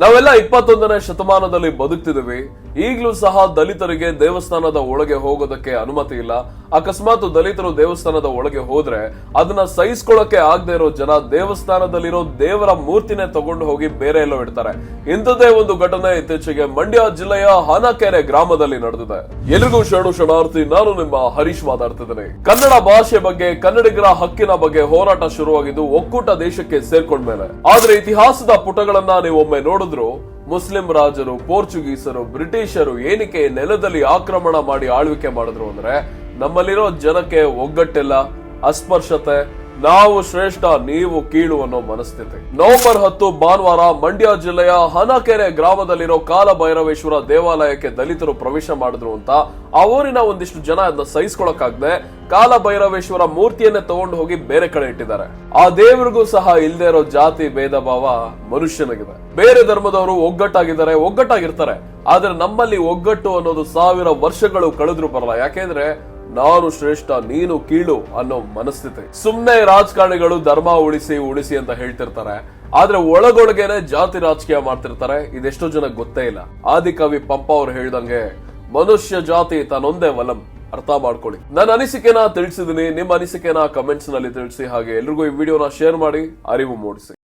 ನಾವೆಲ್ಲ ಇಪ್ಪತ್ತೊಂದನೇ ಶತಮಾನದಲ್ಲಿ ಬದುಕ್ತಿದ್ದೀವಿ. ಈಗಲೂ ಸಹ ದಲಿತರಿಗೆ ದೇವಸ್ಥಾನದ ಒಳಗೆ ಹೋಗೋದಕ್ಕೆ ಅನುಮತಿ ಇಲ್ಲ. ಅಕಸ್ಮಾತ್ ದಲಿತರು ದೇವಸ್ಥಾನದ ಒಳಗೆ ಹೋದ್ರೆ ಅದನ್ನ ಸಹಿಸ್ಕೊಳ್ಳಕ್ಕೆ ಆಗದೆ ಇರೋ ಜನ ದೇವಸ್ಥಾನದಲ್ಲಿರೋ ದೇವರ ಮೂರ್ತಿನೇ ತಗೊಂಡು ಹೋಗಿ ಬೇರೆ ಎಲ್ಲೋ ಇಡ್ತಾರೆ. ಇಂಥದ್ದೇ ಒಂದು ಘಟನೆ ಇತ್ತೀಚೆಗೆ ಮಂಡ್ಯ ಜಿಲ್ಲೆಯ ಹನಕೆರೆ ಗ್ರಾಮದಲ್ಲಿ ನಡೆದಿದೆ. ಎಲ್ರಿಗೂ ಶರಣು ಶರಣಾರ್ಥಿ, ನಾನು ನಿಮ್ಮ ಹರೀಶ್ ಮಾತಾಡ್ತಿದ್ದೇನೆ. ಕನ್ನಡ ಭಾಷೆ ಬಗ್ಗೆ, ಕನ್ನಡಿಗರ ಹಕ್ಕಿನ ಬಗ್ಗೆ ಹೋರಾಟ ಶುರುವಾಗಿದ್ದು ಒಕ್ಕೂಟ ದೇಶಕ್ಕೆ ಸೇರ್ಕೊಂಡ್ಮೇಲೆ. ಆದ್ರೆ ಇತಿಹಾಸದ ಪುಟಗಳನ್ನ ನೀವು ಒಮ್ಮೆ ನೋಡಿದ್ರು ಮುಸ್ಲಿಂ ರಾಜರು, ಪೋರ್ಚುಗೀಸರು, ಬ್ರಿಟಿಷರು ಏನಕ್ಕೆ ನೆಲದಲ್ಲಿ ಆಕ್ರಮಣ ಮಾಡಿ ಆಳ್ವಿಕೆ ಮಾಡಿದ್ರು ಅಂದ್ರೆ ನಮ್ಮಲ್ಲಿರೋ ಜನಕ್ಕೆ ಒಗ್ಗಟ್ಟಿಲ್ಲ, ಅಸ್ಪರ್ಶತೆ ನಾವು ಶ್ರೇಷ್ಠ, ನೀವು ಕೀಳು ಅನ್ನೋ ಮನಸ್ಥಿತಿ. ನವೆಂಬರ್ ಹತ್ತು, ಭಾನುವಾರ ಮಂಡ್ಯ ಜಿಲ್ಲೆಯ ಹನಕೆರೆ ಗ್ರಾಮದಲ್ಲಿರೋ ಕಾಲಭೈರವೇಶ್ವರ ದೇವಾಲಯಕ್ಕೆ ದಲಿತರು ಪ್ರವೇಶ ಮಾಡಿದ್ರು ಅಂತ ಆ ಊರಿನ ಒಂದಿಷ್ಟು ಜನ ಅದನ್ನ ಸಹಿಸ್ಕೊಳಕ್ಕಾಗದೆ ಕಾಲಭೈರವೇಶ್ವರ ಮೂರ್ತಿಯನ್ನೇ ತಗೊಂಡು ಹೋಗಿ ಬೇರೆ ಕಡೆ ಇಟ್ಟಿದ್ದಾರೆ. ಆ ದೇವರಿಗೂ ಸಹ ಇಲ್ಲದೆ ಇರೋ ಜಾತಿ, ಭೇದ ಭಾವ ಮನುಷ್ಯನಿಗಿದೆ. ಬೇರೆ ಧರ್ಮದವರು ಒಗ್ಗಟ್ಟಾಗಿದ್ದಾರೆ, ಒಗ್ಗಟ್ಟಾಗಿರ್ತಾರೆ. ಆದ್ರೆ ನಮ್ಮಲ್ಲಿ ಒಗ್ಗಟ್ಟು ಅನ್ನೋದು ಸಾವಿರ ವರ್ಷಗಳು ಕಳೆದ್ರು ಬರಲ್ಲ ಯಾಕೆಂದ್ರೆ ನಾನು ಶ್ರೇಷ್ಠ, ನೀನು ಕೀಳು ಅನ್ನೋ ಮನಸ್ಥಿತಿ. ಸುಮ್ನೆ ರಾಜಕಾರಣಿಗಳು ಧರ್ಮ ಉಳಿಸಿ ಉಳಿಸಿ ಅಂತ ಹೇಳ್ತಿರ್ತಾರೆ. ಆದ್ರೆ ಒಳಗೊಳಗೇನೆ ಜಾತಿ ರಾಜಕೀಯ ಮಾಡ್ತಿರ್ತಾರೆ. ಇದೆಷ್ಟೋ ಜನ ಗೊತ್ತೇ ಇಲ್ಲ. ಆದಿಕವಿ ಪಂಪ ಅವ್ರು ಹೇಳ್ದಂಗೆ, ಮನುಷ್ಯ ಜಾತಿ ತನ್ನೊಂದೇ ವಲಂ. ಅರ್ಥ ಮಾಡ್ಕೊಳ್ಳಿ. ನನ್ನ ಅನಿಸಿಕೆನ ತಿಳಿಸಿದೀನಿ. ನಿಮ್ಮ ಅನಿಸಿಕೆನ ಕಮೆಂಟ್ಸ್ನಲ್ಲಿ ತಿಳಿಸಿ. ಹಾಗೆ ಎಲ್ರಿಗೂ ಈ ವಿಡಿಯೋನ ಶೇರ್ ಮಾಡಿ, ಅರಿವು ಮೂಡಿಸಿ.